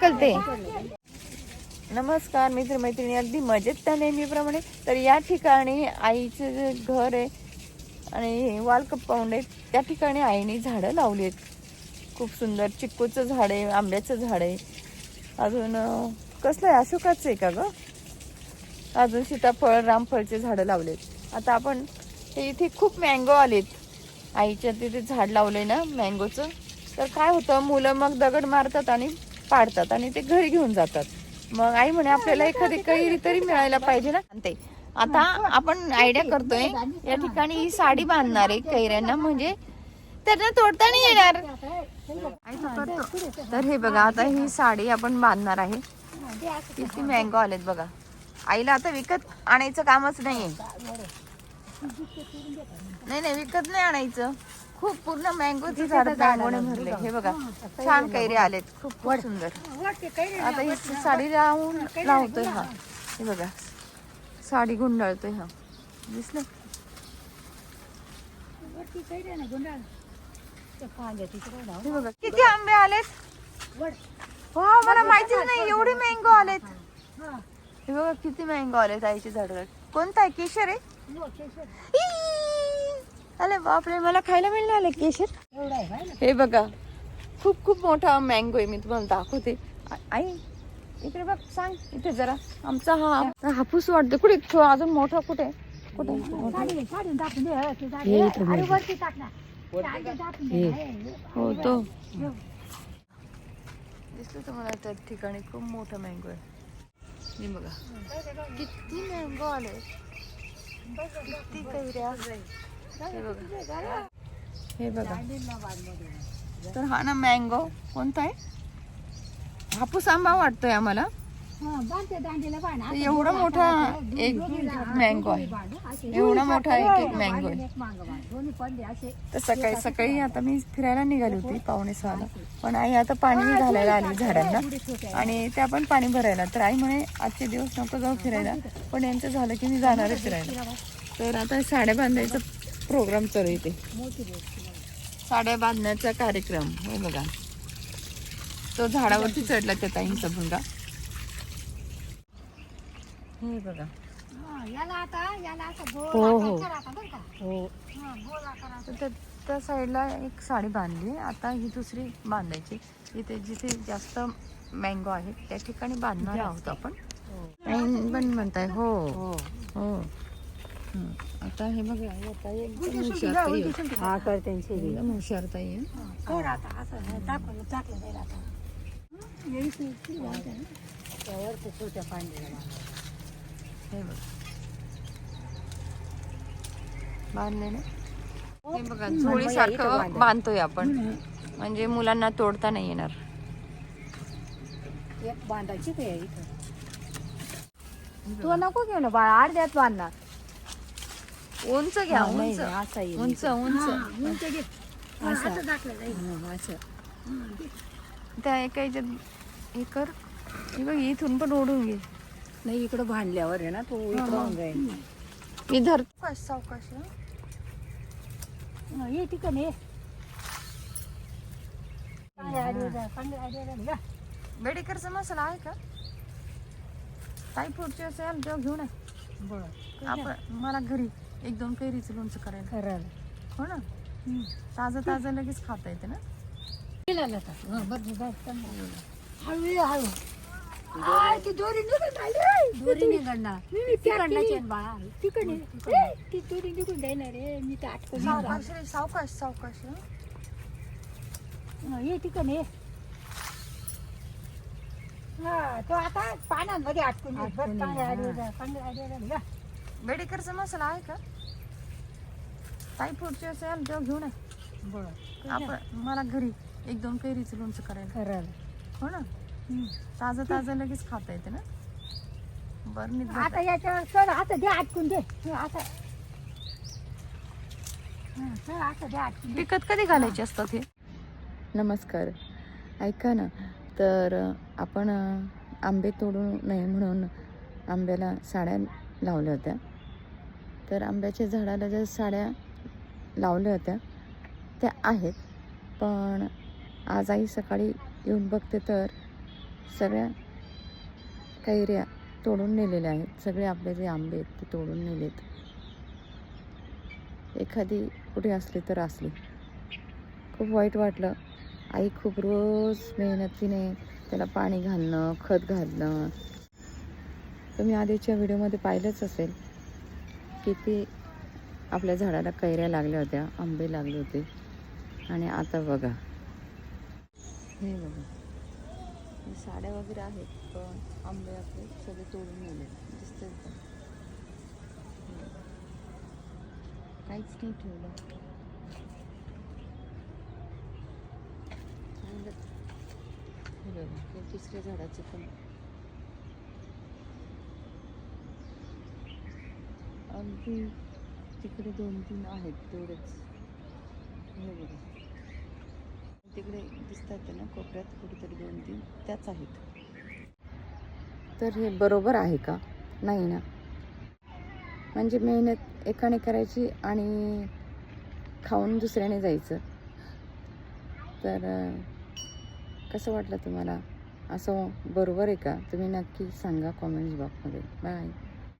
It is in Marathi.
कळते नमस्कार मित्र मैत्रिणी अगदी मजेत त्या नेहमीप्रमाणे. तर या ठिकाणी आईचं जे घर आहे आणि वाल कंपाऊंड आहे त्या ठिकाणी आईने झाडं लावली आहेत. खूप सुंदर चिक्कूचं झाड आहे आंब्याचं झाड आहे. अजून कसलं आहे? अशोकाचं आहे का ग? अजून सीताफळ रामफळचे झाडं लावलेत आता आपण हे इथे खूप मँगो आलेत. आईच्या तिथे झाड लावलंय ना मँगोचं तर काय होतं? मुलं मग दगड मारतात आणि पाडतात आणि ते घरी घेऊन जातात. मग आई म्हणे आपल्याला एखादी कैरी तरी मिळायला पाहिजे ना. ते. आता आपण आयडिया करतोय या ठिकाणी ही साडी बांधणार आहे कैऱ्यांना म्हणजे त्यांना तोडता नाही येणार. तर हे बघा आता ही साडी आपण बांधणार आहे. किती मँगो आलेत बघा. आईला आता विकत आणायचं कामच नाहीये. नाही नाही विकत नाही आणायचं. खूप पूर्ण मँगोची झाड मँगोने भरले हे बघा छान कैरी आलेत. खूप सुंदर. आता ही साडी लावून लावतोय हा. हे. बघा साडी गुंडाळतोय हा. दिसलं? हे बघा किती आंबे आलेत? वा मला माहितीच नाही एवढे मँगो आलेत. हे. बघा किती मँगो आलेत आईच्या झाडावर कोणता आहे? केशर आहे! अरे बापरे मला खायला मिळणार आले केशर. हे बघा खूप खूप मोठा मँगो आहे मी तुम्हाला दाखवते. आई इकडे बघ सांग इथे जरा. आमचा हा हापूस वाटतो कुठे? तो अजून मोठा कुठे? कुठे? हो तो. दिसलं तुम्हाला त्या ठिकाणी खूप मोठा मँगो आहे. बघा किती मँगो आले हे बघा. हे बघा तर हा ना मँगो कोणता आहे? हापूस आंबा वाटतोय आम्हाला. एवढा मोठा एक मँगो आहे. एवढा मोठा एक एक मँगो आहे तर सकाळी सकाळी आता मी फिरायला निघाली होती पावणे सहाला. पण आई आता पाणी घालायला आली झाडांना. आणि त्या पण पाणी भरायला. तर आई म्हणे आजचे दिवस नको जाऊ फिरायला. पण यांचं झालं की मी जाणार आहे फिरायला. तर आता साड्या बांधायचा प्रोग्राम चालू इथे. साड्या बांधण्याचा कार्यक्रम. हो बघा. तो झाडावरती चढला त्या ताईंचा भुंगा हे बघा. हो हो. हो तर त्या- त्या साईडला एक साडी बांधली. आता ही दुसरी बांधायची. इथे जिथे जास्त मँगो आहे त्या ठिकाणी बांधणार आहोत आपण. ताई पण म्हणताय हो. हो. हं. आता हे बघा आता एकदम आहे. हा ताई आहे छोट्या पांढऱ्या हे बघा बांधले ना हे बघा झोळी सारखं बांधतोय आपण. म्हणजे मुलांना तोडता नाही येणार. एक बांधायची इथं तो नको घेऊ ना बाळा अर्ध्यात बांधणार. उंच घ्या उंच. उंच उंच. असं. हं, असं. त्या एका याच्यात हे कर. हे बघ इथून पण ओढून घे. नाही इकडं बांधल्यावर आहे ना तो इकडं होऊन जाईल मी धर सावकाश सावकाश हं. हं, ये ठिकाण ये. बेडेकरचा मसाला आहे का? ताई पुढची असेल तेव्हा घेऊन ये. बरं आपण मला घरी एक दोन कैरीचं लोणचं करायला. खरं हो ना? ताजं ताजं लगेच खाता येते ना? हळू ये, हळू. आ, ती दोरी निघून राहिली. दोरी निघणार. तिकडनं चेन बाळा. तिकडे. ती दोरी निघून जाईना रे. मी तर आटकून सावकाश रे सावकाश सावकाश हं. ये ठिकाण ये. हा तो आता पानांमध्ये. बरं, झालं. बेडेकरचा मसाला आहे का? ताई पुढची असेल तेव्हा घेऊन ये. आपण मला घरी एक दोन कैरीचं लोणचं करायला. खरं हो ना? ताजं ताजं लगेच खाता येते ना? बरं मी आता याच्यावर सर आता दे अटकून दे. हे आता हं, सर आता दे अटकून दे. पिकत कधी घालायचे असतात हे? नमस्कार. ऐका ना तर अ, आपण अ, आंबे तोडू नये म्हणून आंब्याला साड्या लावल्या होत्या. तर आंब्याच्या झाडाला ज्या साड्या लावल्या होत्या त्या आहेत. पण आज आई सकाळी येऊन बघते तर सगळ्या कैऱ्या तोडून नेलेल्या आहेत. सगळे आपले जे आंबे आहेत ते तोडून नेलेत. एखादी कुठे असली तर असली. खूप वाईट वाटलं. आई खूप रोज मेहनतीने त्याला पाणी घालणं खत घालणं. तुम्ही आधीच्या व्हिडिओमध्ये पाहिलंच असेल किती आपल्या झाडाला कैऱ्या लागल्या होत्या आंबे लागले होते. आणि आता बघा. हे बघा. साड्या वगैरे आहेत पण आंबे आपले सगळे तोडून नेले. दिसते का? काहीच नाही ठेवलं. बघा तिसऱ्या झाडाचे पण. अगदी तिकडे दोन तीन आहेत तेवढेच. हे बघा. तिकडे दिसतात ना कोपऱ्यात कुठेतरी दोन तीन. त्याच आहेत. तर हे बरोबर आहे का? नाही ना. म्हणजे मेहनत एकाने करायची आणि खाऊन दुसऱ्याने जायचं. तर कसं वाटलं तुम्हाला? असं बरोबर आहे का? तुम्ही नक्की सांगा कॉमेंट्स बॉक्समध्ये बाय